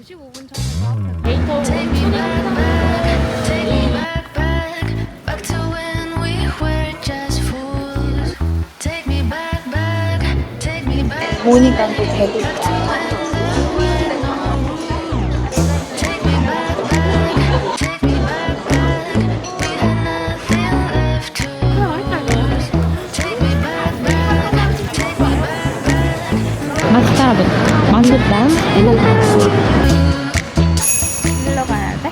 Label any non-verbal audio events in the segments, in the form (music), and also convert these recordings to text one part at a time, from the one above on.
55분 전에 앞에 데이터 Take me back, back, take me back, back, back to when we were just fools. Take me back, back, take me back. 보니까 또 배고파. 마스카라도 만두빵 일로 가야 돼?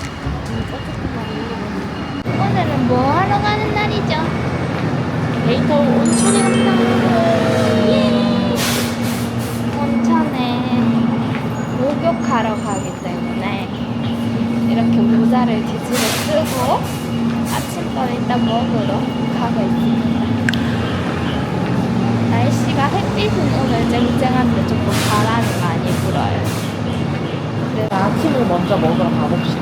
오늘은 뭐 하러 가는 날이죠? 데이터 온천에 간다 예. 온천에 목욕하러 가기 때문에 이렇게 모자를 뒤집어 쓰고 아침밥 일단 먹으러 가고 있습니다. 날씨가 햇빛은 오늘 쨍쨍한데 조금 바람이 많이 불어요. 그래서 아침을 먼저 먹으러 가봅시다.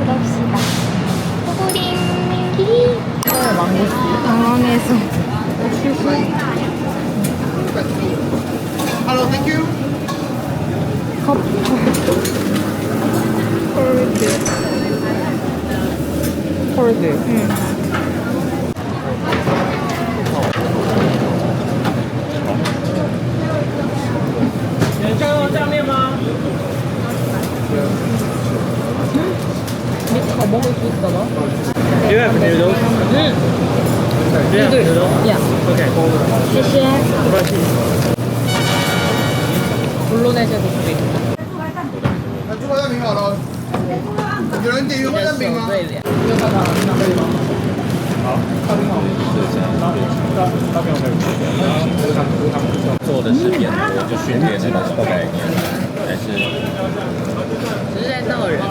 그럽시다. 호구링기. 어, 망고스. 당황해서. Hello, thank you. 콜드 밑에 더 먹을 수 있어 너? You have noodles? 응 Do you have noodles? 야 Okay. 谢谢不客气。 블루네즈 국수 있어 那猪肉蛋饼好了，有人点原味蛋饼吗？对联做的是变多，就训练 做的是别的，就训练是老概念，但是实在闹人嘛。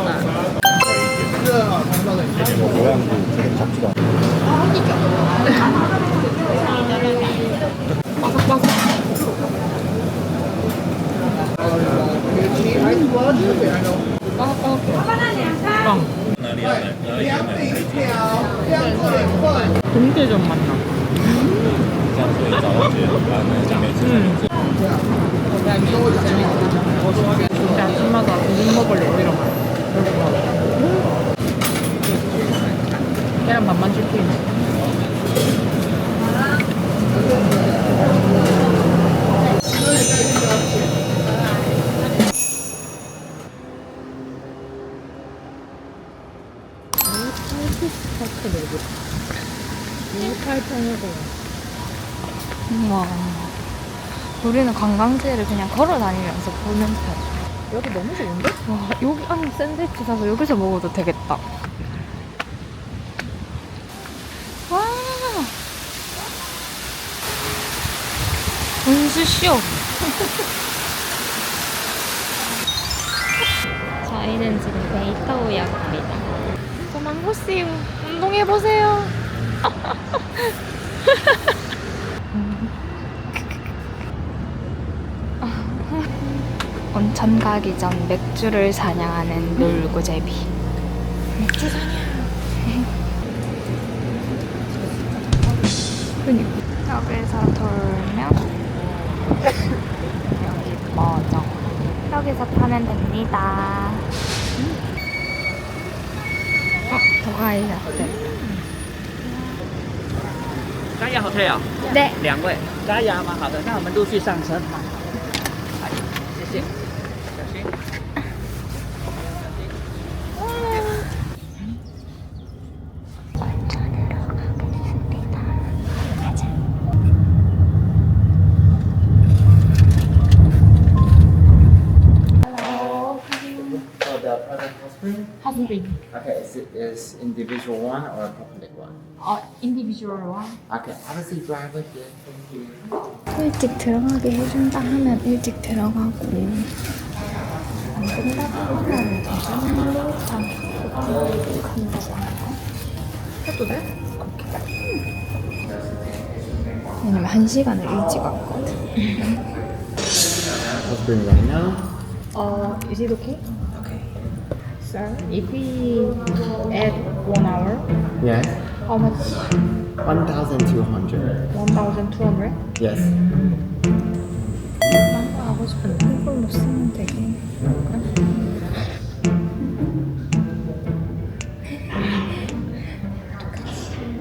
我两部都看不到。啊，你讲。把把把。你去，我这边。好好好。老， 그냥 이거 재밌어 근데 아침마다. 무슨 먹을래 이런 거. 계란 반만 줄게 우와. 우리는 관광지를 그냥 걸어 다니면서 보는 스타일. 여기 너무 좋은데? 와, 여기 안에 샌드위치 사서 여기서 먹어도 되겠다. 와. 분수쇼. (laughs) 저희는 지금 베이터우에 갑니다. 저 망고씨 운동해보세요. 온천 가기 전 맥주를 사냥하는 놀고제비. 맥주 사냥. 여기서 돌면 여기 맞아. 여기서 타면 됩니다. 어, 도가이 라떼. 加压好推哦，对，两位，加压蛮？好的，那我们陆续上车，好，谢谢，我们，Okay, is is individual one or? 어 인디비주얼 와 Okay, obviously driver here, thank you. 일찍 들어가게 해준다 하면 일찍 들어가고 안 된다고 하면 해도 돼? 왜냐면 한 시간을 일찍 왔거든. Right now. 어 is it okay? Okay. Sir, if we add one hour, Yes. How much? 1,200. 1,200? Yes. 나도 하고 싶은데 이걸로 쓰면 되게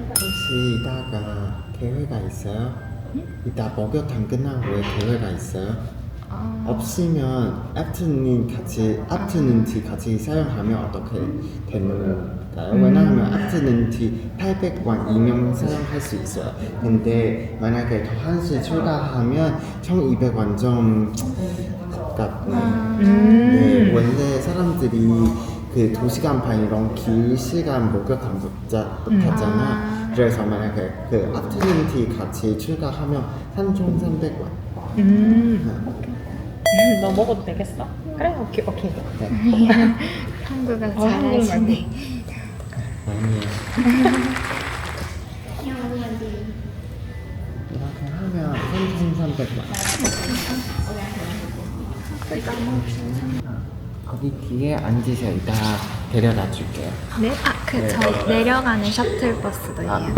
혹시 이따가 대회가 있어요? 이따 목욕탕 끝나고 왜 대회가 있어요? 아, 없으면 애프터눈 같이 afternoon 같이 사용하면 어떻게 되는 가요? 왜냐하면 애프터눈 티 800원 2명 사용할 수 있어요. 근데 만약에 더 한시 추가하면 1,200원 좀 가깝네. 네, 원래 사람들이 그 2시간 반 이런 길 시간 목욕탕 못자 못하잖아. 그래서 만약에 그 애프터눈 티 같이 추가하면 3,300원. 음. (laughs) 너 먹어도 되겠어? 그래, 오케이, 오케이. 한국어 어, 한국말. 잘하시네. 아니에요. 이렇게 하면 3,300원. 거기 뒤에 앉으세요. 이따 데려다 줄게요. 네? 아, 그 저희 내려가는 셔틀버스도 아, 예요.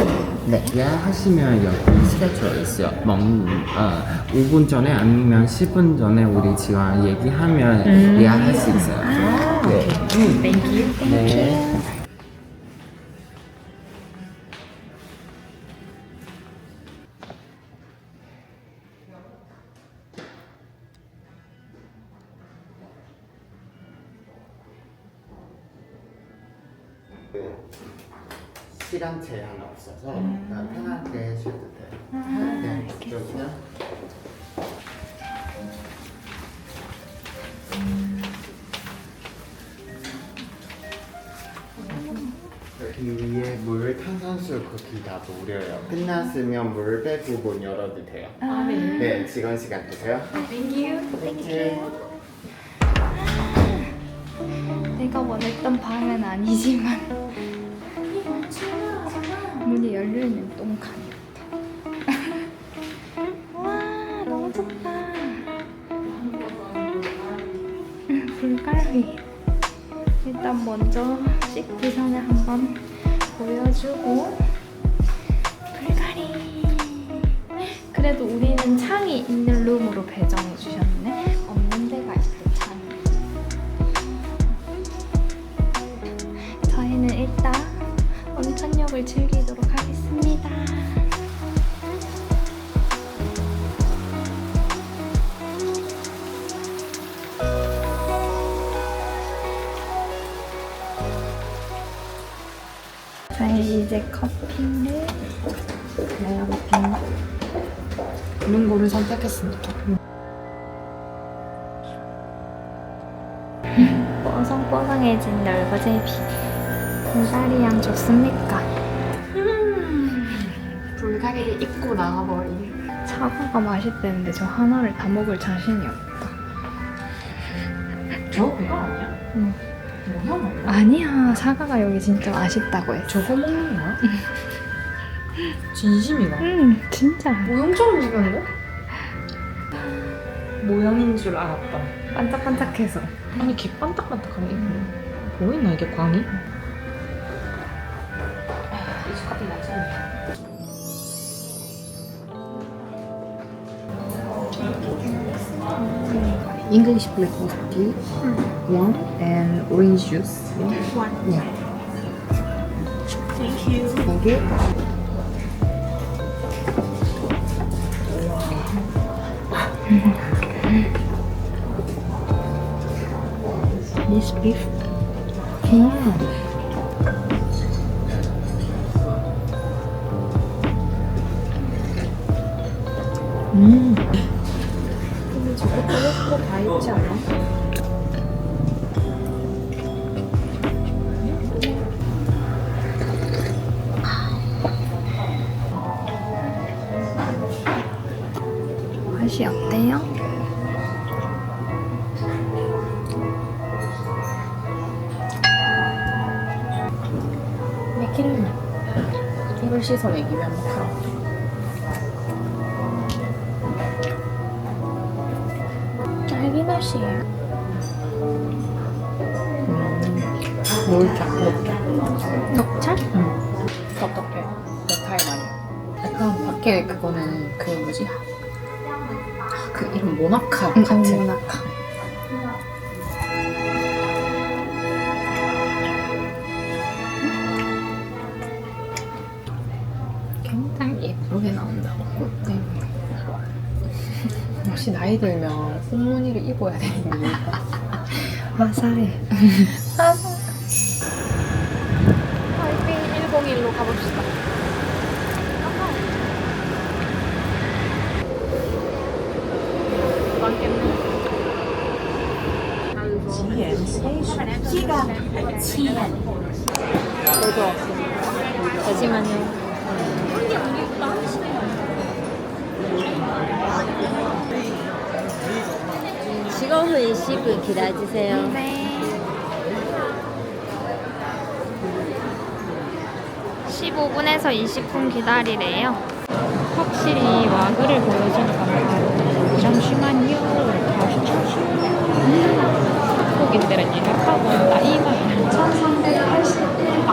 네. 예약하시면 여기 스케줄 있어요. 먹, 어, 5분 전에 아니면 10분 전에 우리 지원 얘기하면 예약할 수 있어요. 네. 음. 땡큐. 네. 없어서 그냥 편하게 쉬어도 돼요. 네, 여기요. 여기 위에 물 탄산수 거기 다 무료예요. 끝났으면 물 빼고 문 열어도 돼요. 아, 네. 네, 지금 시간 되세요. 땡큐. 네. 내가 원했던 방은 아니지만 열려있는 똥칸이었다. (laughs) 와 너무 좋다. 불갈비. 일단 먼저 씻기 전에 한번 보여주고 이런 거를 선택했습니다. 뽀송뽀송해진 넓어제비 불가리 향 좋습니까? 불가리를 입고 나와버리. 사과가 맛있대는데 저 하나를 다 먹을 자신이 없다. 저 그거 아니야? 응. 뭐야, 뭐 아니야 사과가 여기 진짜 맛있다고 했어. 저거 먹는 거야? 진심이다. 응 진짜 모형처럼 생겼는데? 모형인 줄 알았다. 반짝반짝해서. 아니 개 반딱반딱하네 이거. 보이나 이게 광이? 이 커피 맞잖아. English black coffee, one and orange juice. One. Yeah. Thank you. Thank you. This beef. Yeah. 음. 근데 저것도 다 있지 않아? 맛이 어때요? 맥키는 이걸 씻어 먹이면 먹으라. 딸기 맛이에요. 놀자, 먹자. 녹차? 어떡해. 내 타임 아니야. 약간 밖에 그거는 그 뭐지? 약간 모나카 응, 같은. 모나카. 굉장히 예쁘게 나온다고. 네. 역시 나이 들면 꽃무늬를 입어야 되는 이유 (laughs) 화사해. 화사 화이팅 101로 가봅시다. 잠시만요. 시간 후 20분 기다려주세요. 네. 15분에서 20분 기다리래요. 확실히 와그를 보여주니까 바로 잠시만요. 다시 잠시만요. 한국인들은 예약하고 나이가 1381,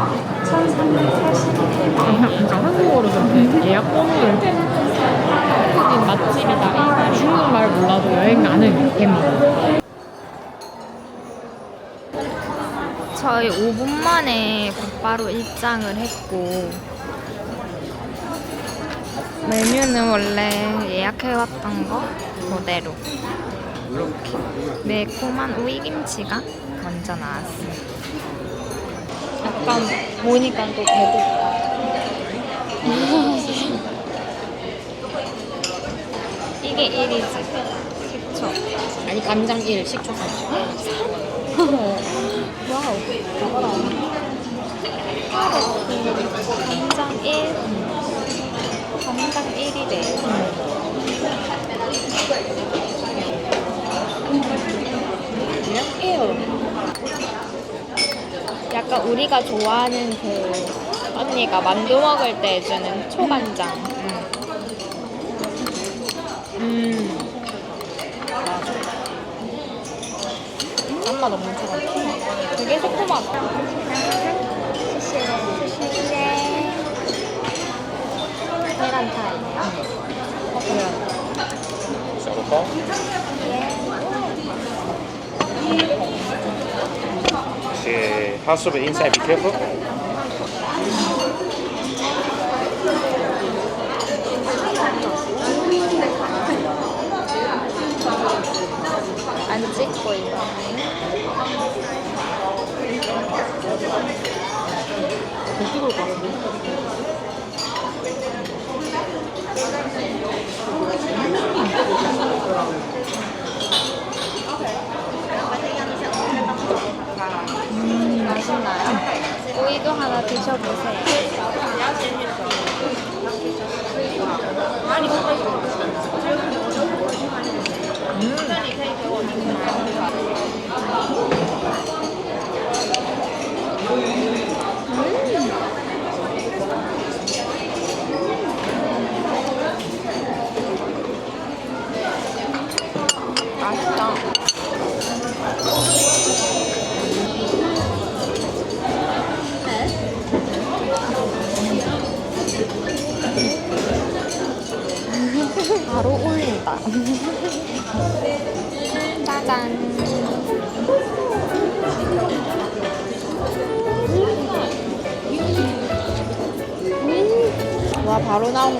1381. 그러니까 한국어로 근데 예약 번호를 한국인 맛집이다. 중국말 몰라도 여행 가는 개만. 저희 5분 만에 곧바로 입장을 했고 메뉴는 원래 예약해왔던 거 그대로 이렇게 매콤한 오이김치가 먼저 나왔어요 약간 보니까 또 배고파 (laughs) 이게 1이지. 식초 아니 간장 1, 식초 3. 와우. 간장 1. 간장 1이래. 약간 우리가 좋아하는 그 언니가 만두 먹을 때 주는 초간장. 음. 짠맛 없는 초간장. 되게 새콤하다. 계란타이. 어, 계란. 小笼包，谢。 uh, also, but inside, be careful.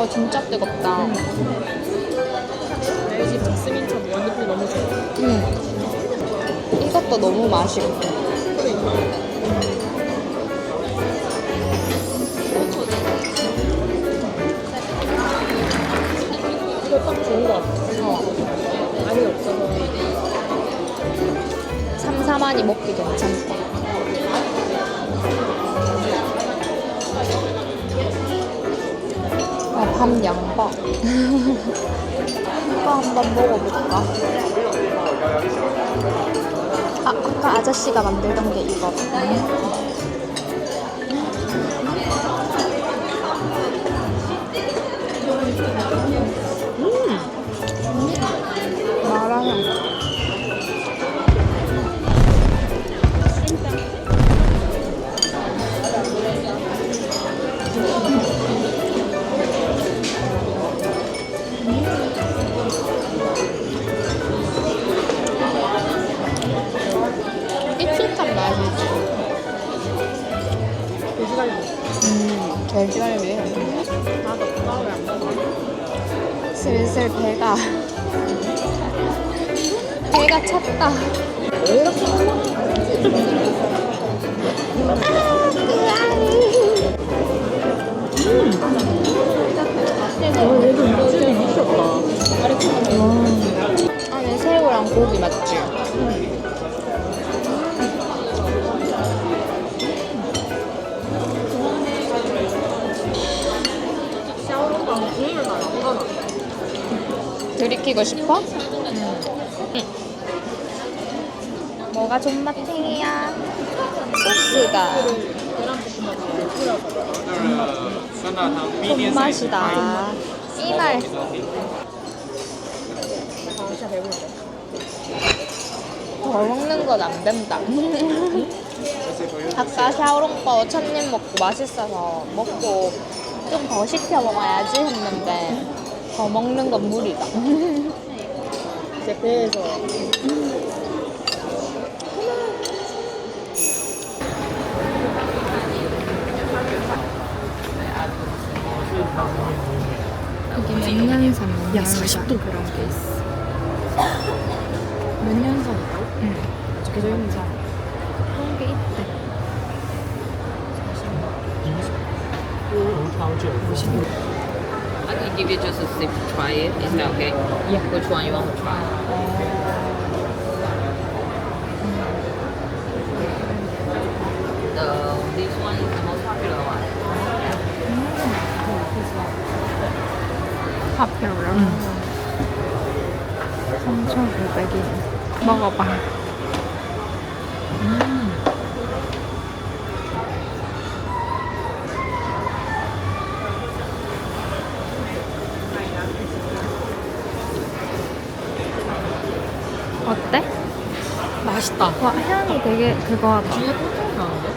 거 진짜 뜨겁다. 내집 자스민처럼 원두풀 너무 좋아. 음. 이것도 너무 맛있고. 이거 딱 좋은 거 같아. 어. 많이 없어서. 삼삼하니 먹기 괜찮다. 밤 양봐. 이거 한번 먹어볼까? 아, 아까 아저씨가 만들던 게 이거 음, 먹어? 슬슬 배가 배가 찼다. 찜이 미쳤다. 안에 새우랑 고기 맞지? 들이키고 싶어? 응. 뭐가 존맛탱이야? 소스가 존맛이다. 이말 더 먹는 건 안 된다. 아까 샤오롱바오 첫입 먹고 맛있어서 먹고 좀 더 시켜 먹어야지 했는데 더 먹는 건 무리다. 제 배에서. 여기 몇 년산 야 40도 그런 게 있어. 몇년 전이라고? 응. 적혀져 있는 자. 그런 게 있대. I can give you just a sip to try it. Is that okay? Yeah. Which one you want to try? The, this one is the most popular one. 파피오라. 3,900원. 먹어봐. 어때? 맛있다. 와 향이 되게 그거 하다. 뒤에 똥똥 나는데?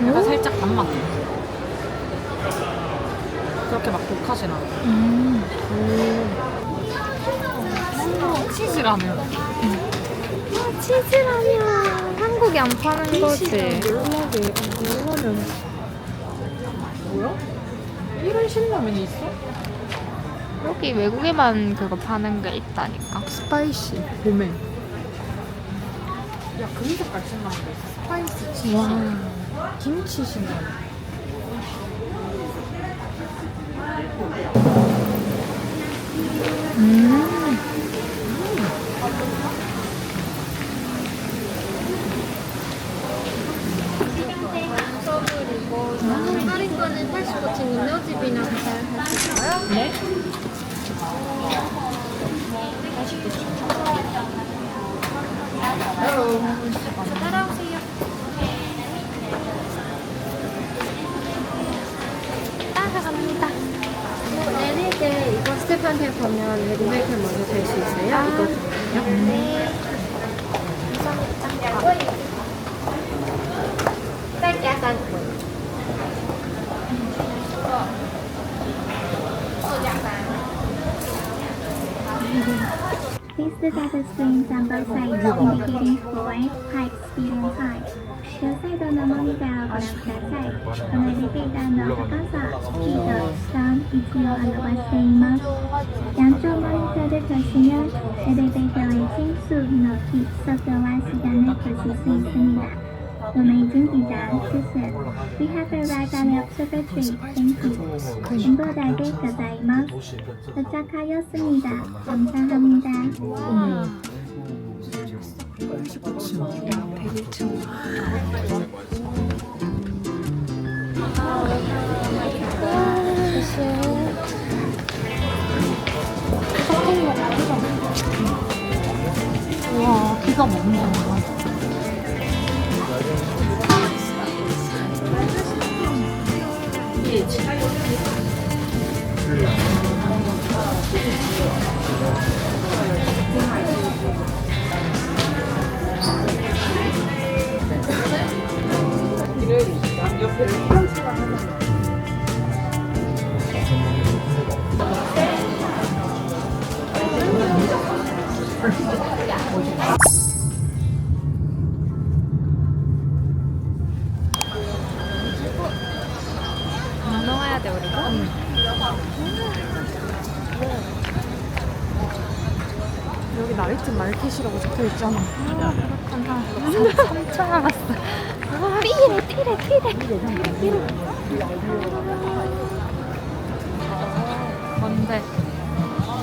음. 약간 살짝 단맛. 그렇게 막 독하진 않아. 음. 오, 치즈라면. 아, 치즈라면 한국에 안 파는 거지. 연락에 연락면 뭐야? 이런 신라면이 있어? 여기 외국에만 그거 파는 게 있다니까. 스파이시 봄에. 야 금이 색깔 신라면도 있어. 스파이시 치즈. 와. 김치 신라면. 음. 할인권은 85층 인너집이나 가셔야 수 있어요. 네? 따라오세요. 따라갑니다. 내릴 때 이거 스텝한테 보면 외국 벨트 먼저 될 수 있어요. 이거 네. 약간 Please look at the screens on both sides indicating forward, height, speed, and time. 両サイドのモニターをご覧ください。このエレベーターの高さ、スピード、3、1を表しています。山頂モニターでとしよエレベーターは1数の木、外はしがなく進みすぎだ。Amazing design, she said. We have arrived at the observatory. Thank you. 멤버들에게 가자이마. 도착하였습니다. 감사합니다. 와, 비가 멈는다. 운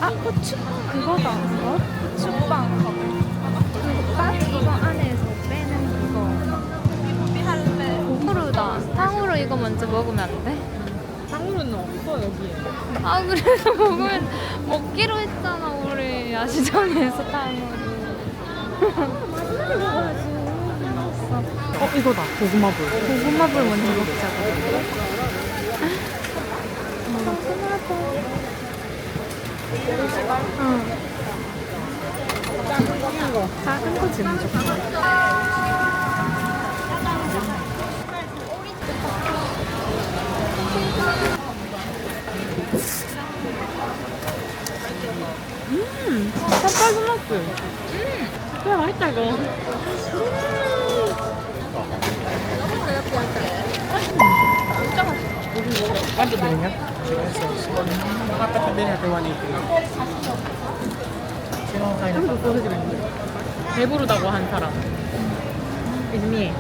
아, 고추 그거다. 뭐? 고추빵. 그빵 이거 안에서 빼는 그거. 탕후루다. 탕후루 이거 먼저 먹으면 안 돼? 탕후루는 없어 여기에. 아 그래서 먹으면 먹기로 했잖아 우리 야시장에서 탕후루. 어 이거다 고구마불. 고구마불 먼저 먹자고. 응. 작은 거. 지금 좋다. 찹쌀 스나스. 음. 야 맛있다 이거. 배부르다고 한 사람 이즈미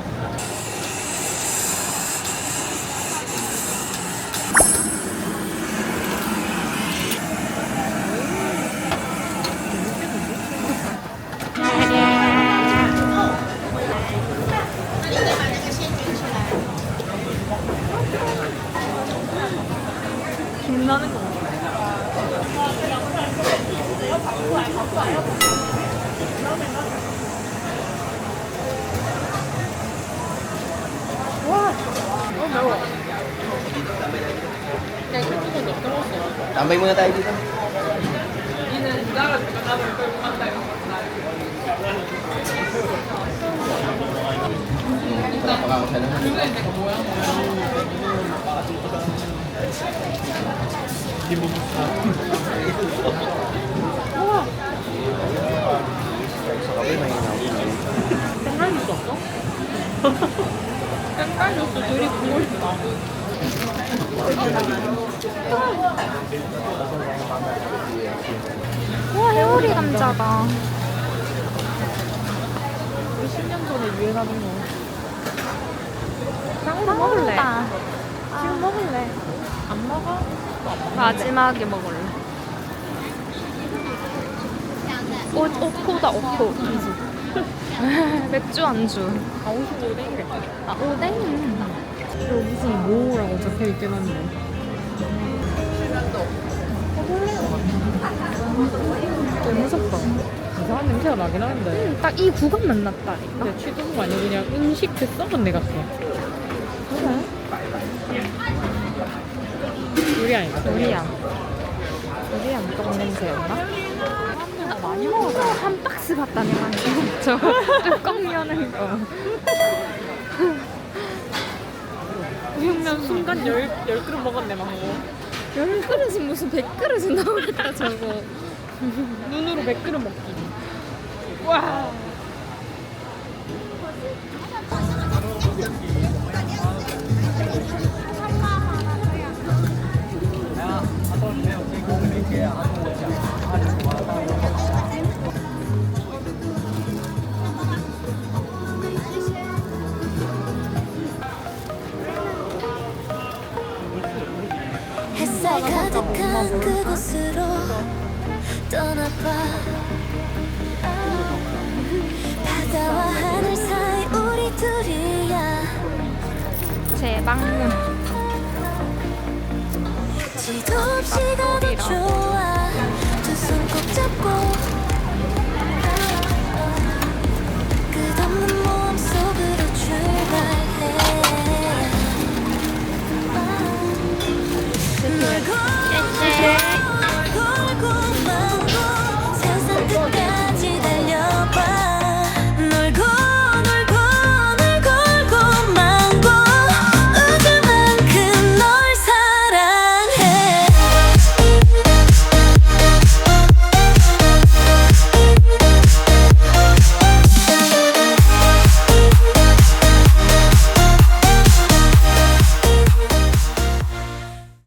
Tambay muna tayo dito. 땡갈이 있었어? 땡갈이 없어 둘이 보고 있어 와 해오리 감자가. 우리 10년 전에 유행하던 거 탕후루 먹을래? 지금 먹을래? 안 먹어? 마지막에 먹을래. 오, 오코다 오코. (laughs) 맥주 안주. 아 55땡이래 아 오뎅. 저 무슨 모라고 적혀 있긴 한데 너무 무섭다 이상한 냄새가 나긴 하는데 딱이 구간 만 났다니까. 근데 취두부가 아니고 그냥 음식 그 썩은 내 같아 우리 아닌가? 우리야. 우리야 무덤 냄새였나? 많이 먹어서 한 박스 갖다 내가 저거 뚜껑 여는 거. (laughs) 우육면 순간 열, 열 그릇 먹었네 막열 그릇은 무슨 백 그릇은 나오겠다 저거. (laughs) 눈으로 백 그릇 먹기. 와. 햇살 가득한 그곳으로 떠나봐. 바다와 하늘 사이 우리 둘이야. 제 방문.